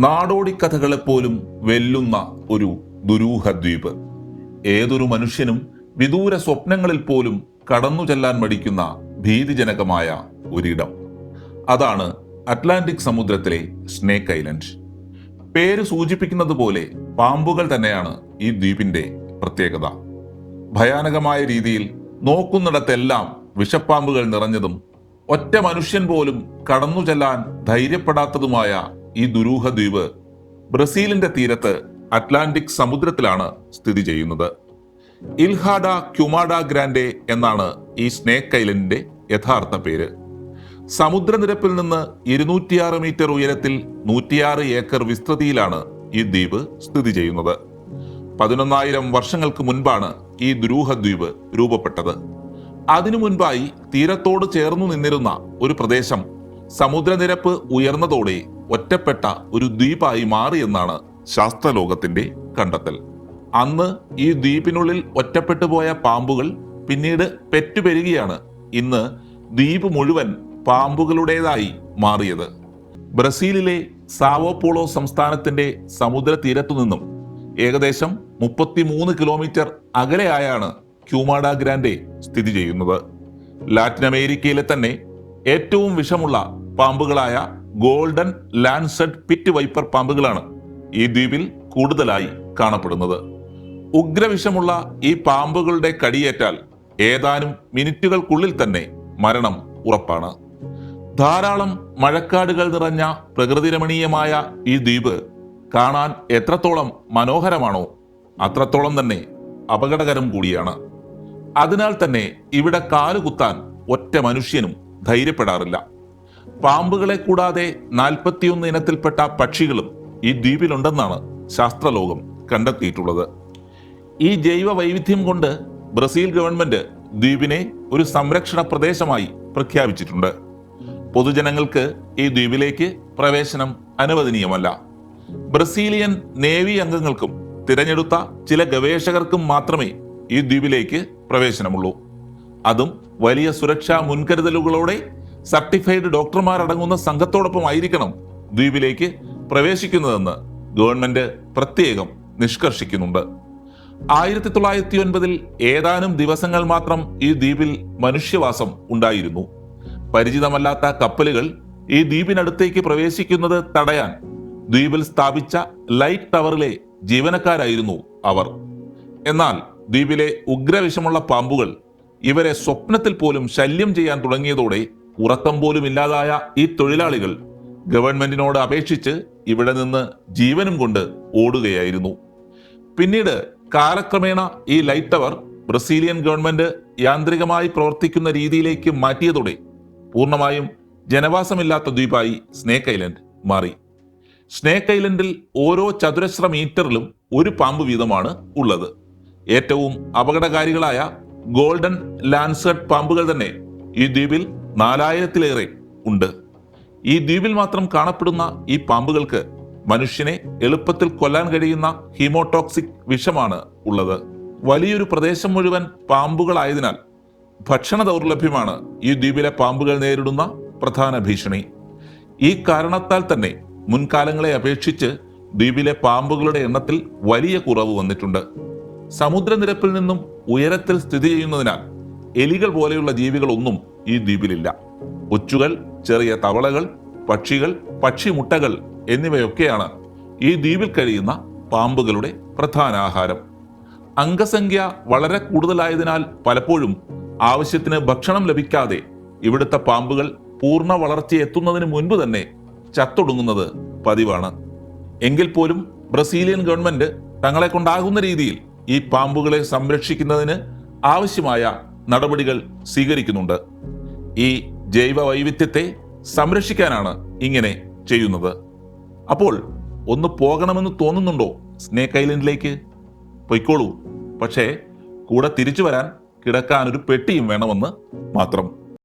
നാടോടിക്കഥകളെപ്പോലും വെല്ലുന്ന ഒരു ദുരൂഹ ദ്വീപ് ഏതൊരു മനുഷ്യനും വിദൂര സ്വപ്നങ്ങളിൽ പോലും കടന്നു ചെല്ലാൻ മടിക്കുന്ന ഭീതിജനകമായ ഒരിടം. അതാണ് അറ്റ്ലാന്റിക് സമുദ്രത്തിലെ സ്നേക്ക് ഐലൻഡ്. പേര് സൂചിപ്പിക്കുന്നത് പോലെ പാമ്പുകൾ തന്നെയാണ് ഈ ദ്വീപിന്റെ പ്രത്യേകത. ഭയാനകമായ രീതിയിൽ നോക്കുന്നിടത്തെല്ലാം വിഷപ്പാമ്പുകൾ നിറഞ്ഞതും ഒറ്റ മനുഷ്യൻ പോലും കടന്നു ചെല്ലാൻ ധൈര്യപ്പെടാത്തതുമായ ഈ ദുരൂഹ ദ്വീപ് ബ്രസീലിന്റെ തീരത്ത് അറ്റ്ലാന്റിക് സമുദ്രത്തിലാണ് സ്ഥിതി ചെയ്യുന്നത്. ഇൽഹാഡ ക്യുമാഡ ഗ്രാൻഡെ എന്നാണ് ഈ സ്നേക്ക് ഐലൻഡിന്റെ യഥാർത്ഥ പേര്. സമുദ്രനിരപ്പിൽ നിന്ന് ഇരുന്നൂറ്റിയാറ് മീറ്റർ ഉയരത്തിൽ നൂറ്റിയാറ് ഏക്കർ വിസ്തൃതിയിലാണ് ഈ ദ്വീപ് സ്ഥിതി ചെയ്യുന്നത്. പതിനൊന്നായിരം വർഷങ്ങൾക്ക് മുൻപാണ് ഈ ദുരൂഹ ദ്വീപ് രൂപപ്പെട്ടത്. അതിനു മുൻപായി തീരത്തോട് ചേർന്നു നിന്നിരുന്ന ഒരു പ്രദേശം സമുദ്രനിരപ്പ് ഉയർന്നതോടെ ഒറ്റപ്പെട്ട ഒരു ദ്വീപായി മാറിയെന്നാണ് ശാസ്ത്രലോകത്തിന്റെ കണ്ടെത്തൽ. അന്ന് ഈ ദ്വീപിനുള്ളിൽ ഒറ്റപ്പെട്ടു പോയ പാമ്പുകൾ പിന്നീട് പെറ്റുപെരുകയാണ് ഇന്ന് ദ്വീപ് മുഴുവൻ പാമ്പുകളുടേതായി മാറിയത്. ബ്രസീലിലെ സാവോപോളോ സംസ്ഥാനത്തിന്റെ സമുദ്ര തീരത്തു നിന്നും ഏകദേശം മുപ്പത്തിമൂന്ന് കിലോമീറ്റർ അകലെയായാണ് ക്യൂമാഡ ഗ്രാൻഡെ സ്ഥിതി ചെയ്യുന്നത്. ലാറ്റിൻ അമേരിക്കയിലെ തന്നെ ഏറ്റവും വിഷമുള്ള പാമ്പുകളായ ഗോൾഡൻ ലാൻസഡ് പിറ്റ് വൈപ്പർ പാമ്പുകളാണ് ഈ ദ്വീപിൽ കൂടുതലായി കാണപ്പെടുന്നത്. ഉഗ്രവിഷമുള്ള ഈ പാമ്പുകളുടെ കടിയേറ്റാൽ ഏതാനും മിനിറ്റുകൾക്കുള്ളിൽ തന്നെ മരണം ഉറപ്പാണ്. ധാരാളം മഴക്കാടുകൾ നിറഞ്ഞ പ്രകൃതിരമണീയമായ ഈ ദ്വീപ് കാണാൻ എത്രത്തോളം മനോഹരമാണോ അത്രത്തോളം തന്നെ അപകടകരം കൂടിയാണ്. അതിനാൽ തന്നെ ഇവിടെ കാലുകുത്താൻ ഒറ്റ മനുഷ്യനും ധൈര്യപ്പെടാറില്ല. പാമ്പുകളെ കൂടാതെ നാൽപ്പത്തിയൊന്ന് ഇനത്തിൽപ്പെട്ട പക്ഷികളും ഈ ദ്വീപിലുണ്ടെന്നാണ് ശാസ്ത്രലോകം കണ്ടെത്തിയിട്ടുള്ളത്. ഈ ജൈവ വൈവിധ്യം കൊണ്ട് ബ്രസീൽ ഗവൺമെന്റ് ദ്വീപിനെ ഒരു സംരക്ഷണ പ്രദേശമായി പ്രഖ്യാപിച്ചിട്ടുണ്ട്. പൊതുജനങ്ങൾക്ക് ഈ ദ്വീപിലേക്ക് പ്രവേശനം അനുവദനീയമല്ല. ബ്രസീലിയൻ നേവി അംഗങ്ങൾക്കും തിരഞ്ഞെടുത്ത ചില ഗവേഷകർക്കും മാത്രമേ ഈ ദ്വീപിലേക്ക് പ്രവേശനമുള്ളൂ. അതും വലിയ സുരക്ഷാ മുൻകരുതലുകളോടെ സർട്ടിഫൈഡ് ഡോക്ടർമാരടങ്ങുന്ന സംഘത്തോടൊപ്പം ആയിരിക്കണം ദ്വീപിലേക്ക് പ്രവേശിക്കുന്നതെന്ന് ഗവൺമെന്റ് പ്രത്യേകം നിഷ്കർഷിക്കുന്നുണ്ട്. ആയിരത്തി തൊള്ളായിരത്തി ഒൻപതിൽ ഏതാനും ദിവസങ്ങൾ മാത്രം ഈ ദ്വീപിൽ മനുഷ്യവാസം ഉണ്ടായിരുന്നു. പരിചിതമല്ലാത്ത കപ്പലുകൾ ഈ ദ്വീപിനടുത്തേക്ക് പ്രവേശിക്കുന്നത് തടയാൻ ദ്വീപിൽ സ്ഥാപിച്ച ലൈറ്റ് ടവറിലെ ജീവനക്കാരായിരുന്നു അവർ. എന്നാൽ ദ്വീപിലെ ഉഗ്രവിഷമുള്ള പാമ്പുകൾ ഇവരെ സ്വപ്നത്തിൽ പോലും ശല്യം ചെയ്യാൻ തുടങ്ങിയതോടെ ഉറക്കം പോലും ഇല്ലാതായ ഈ തൊഴിലാളികൾ ഗവൺമെന്റിനോട് അപേക്ഷിച്ച് ഇവിടെ നിന്ന് ജീവനും കൊണ്ട് ഓടുകയായിരുന്നു. പിന്നീട് കാലക്രമേണ ഈ ലൈറ്റ് ടവർ ബ്രസീലിയൻ ഗവൺമെന്റ് യാന്ത്രികമായി പ്രവർത്തിക്കുന്ന രീതിയിലേക്ക് മാറ്റിയതോടെ പൂർണമായും ജനവാസമില്ലാത്ത ദ്വീപായി സ്നേക്ക് ഐലൻഡ് മാറി. സ്നേക്ക് ഐലൻഡിൽ ഓരോ ചതുരശ്ര മീറ്ററിലും ഒരു പാമ്പ് വീതമാണ് ഉള്ളത്. ഏറ്റവും അപകടകാരികളായ ഗോൾഡൻ ലാൻസേർഡ് പാമ്പുകൾ തന്നെ ഈ ദ്വീപിൽ നാലായിരത്തിലേറെ ഉണ്ട്. ഈ ദ്വീപിൽ മാത്രം കാണപ്പെടുന്ന ഈ പാമ്പുകൾക്ക് മനുഷ്യനെ എളുപ്പത്തിൽ കൊല്ലാൻ കഴിയുന്ന ഹീമോടോക്സിക് വിഷമാണ് ഉള്ളത്. വലിയൊരു പ്രദേശം മുഴുവൻ പാമ്പുകളായതിനാൽ ഭക്ഷണ ദൗർലഭ്യമാണ് ഈ ദ്വീപിലെ പാമ്പുകൾ നേരിടുന്ന പ്രധാന ഭീഷണി. ഈ കാരണത്താൽ തന്നെ മുൻകാലങ്ങളെ അപേക്ഷിച്ച് ദ്വീപിലെ പാമ്പുകളുടെ എണ്ണത്തിൽ വലിയ കുറവ് വന്നിട്ടുണ്ട്. സമുദ്രനിരപ്പിൽ നിന്നും ഉയരത്തിൽ സ്ഥിതി ചെയ്യുന്നതിനാൽ എലികൾ പോലെയുള്ള ജീവികളൊന്നും ഈ ദ്വീപിലില്ല. ഒച്ചുകൾ ചെറിയ തവളകൾ പക്ഷികൾ പക്ഷിമുട്ടകൾ എന്നിവയൊക്കെയാണ് ഈ ദ്വീപിൽ കഴിയുന്ന പാമ്പുകളുടെ പ്രധാന ആഹാരം. അംഗസംഖ്യ വളരെ കൂടുതലായതിനാൽ പലപ്പോഴും ആവശ്യത്തിന് ഭക്ഷണം ലഭിക്കാതെ ഇവിടുത്തെ പാമ്പുകൾ പൂർണ വളർച്ചയെത്തുന്നതിന് മുൻപ് തന്നെ ചത്തൊടുങ്ങുന്നത് പതിവാണ്. എങ്കിൽ പോലും ബ്രസീലിയൻ ഗവൺമെന്റ് തങ്ങളെ കൊണ്ടാകുന്ന രീതിയിൽ ഈ പാമ്പുകളെ സംരക്ഷിക്കുന്നതിന് ആവശ്യമായ നടപടികൾ സ്വീകരിക്കുന്നുണ്ട്. ഈ ജൈവ വൈവിധ്യത്തെ സംരക്ഷിക്കാനാണ് ഇങ്ങനെ ചെയ്യുന്നത്. അപ്പോൾ ഒന്ന് പോകണമെന്ന് തോന്നുന്നുണ്ടോ സ്നേക്ക് ഐലൻഡിലേക്ക്? പൊയ്ക്കോളൂ. പക്ഷേ കൂടെ തിരിച്ചു വരാൻ കിടക്കാനൊരു പെട്ടിയും വേണമെന്ന് മാത്രം.